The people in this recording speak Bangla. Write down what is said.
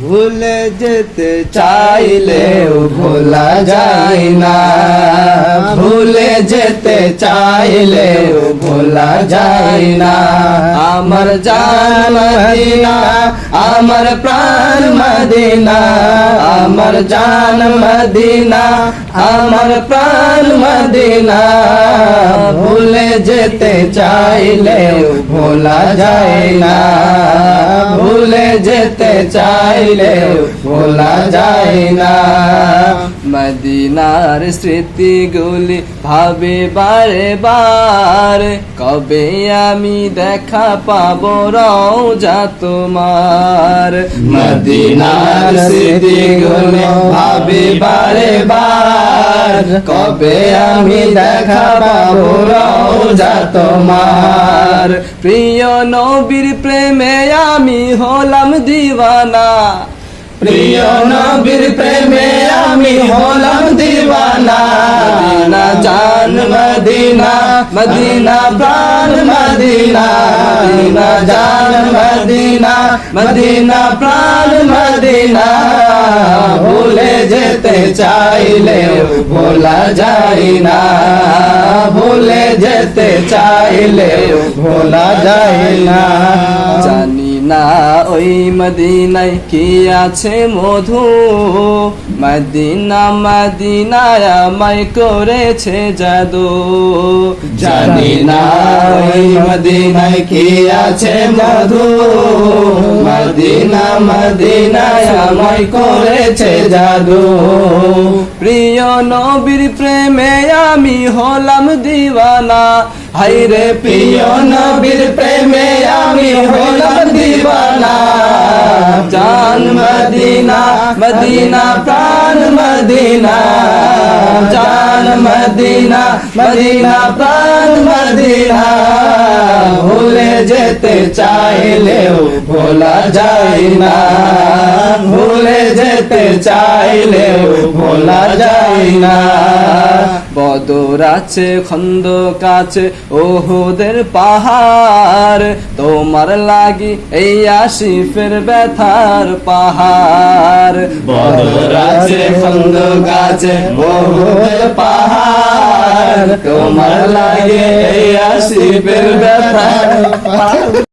ভুলে যেতে চাইলেও ভোলা যায় না। ভুলে যেতে চাইলেও ভোলা যায় না। আমার জান মদিনা, আমার প্রাণ মদিনা, আমার জান মদিনা আমার প্রাণ মদিনা ভুলে যেতে চাইলেও ভোলা যায় না। ভুলে যেতে চাইলেও ভোলা যায় না। মদিনার স্মৃতিগুলি ভাবে বারে বার, কবে আমি দেখা পাবো রওজা তোমার? মদিনার স্মৃতিগুলি ভাবে বারে বার কবে আমি দেখা পাবো রওজা তোমার প্রিয় নবীর প্রেমে আমি হলাম দিওয়ানা প্রিয় নবীর প্রেমে আমি হলাম দিওয়ানা মদিনা জান মদিনা মদিনা প্রাণ মদিনা মদিনা জান মদিনা মদিনা প্রাণ মদিনা ভুলে যেতে চাইলেও ভোলা যায় না ভুলে যেতে চাইলেও ভোলা যায় না জানি না, ওই মদিনায় কি আছে মধু? মদিনা মদিনায় আমায় করেছে জাদু। জানি না, ওই মদিনায় কি আছে মধু? মদিনা মদিনায় আমায় করেছে জাদু। প্রিয় নবীর প্রেমে আমি হলাম দিওয়ানা। হাইরে প্রিয় নবীর প্রেমে আমি মদিনা প্রাণ মদিনা। জান মদিনা মদিনা প্রাণ মদিনা। ভুলে যেতে চাইলেও ভোলা যায় না। ভুলে যেতে চাইলেও ভোলা যায় না। বদর আছে খন্দ কাছে ওহুদের পাহাড়। তোমার লাগি এই আসিফের ব্যথার পাহাড়। বদর আছে খন্দ কাছে পাহাড় তোমার লাগে ব্যথার পাহাড়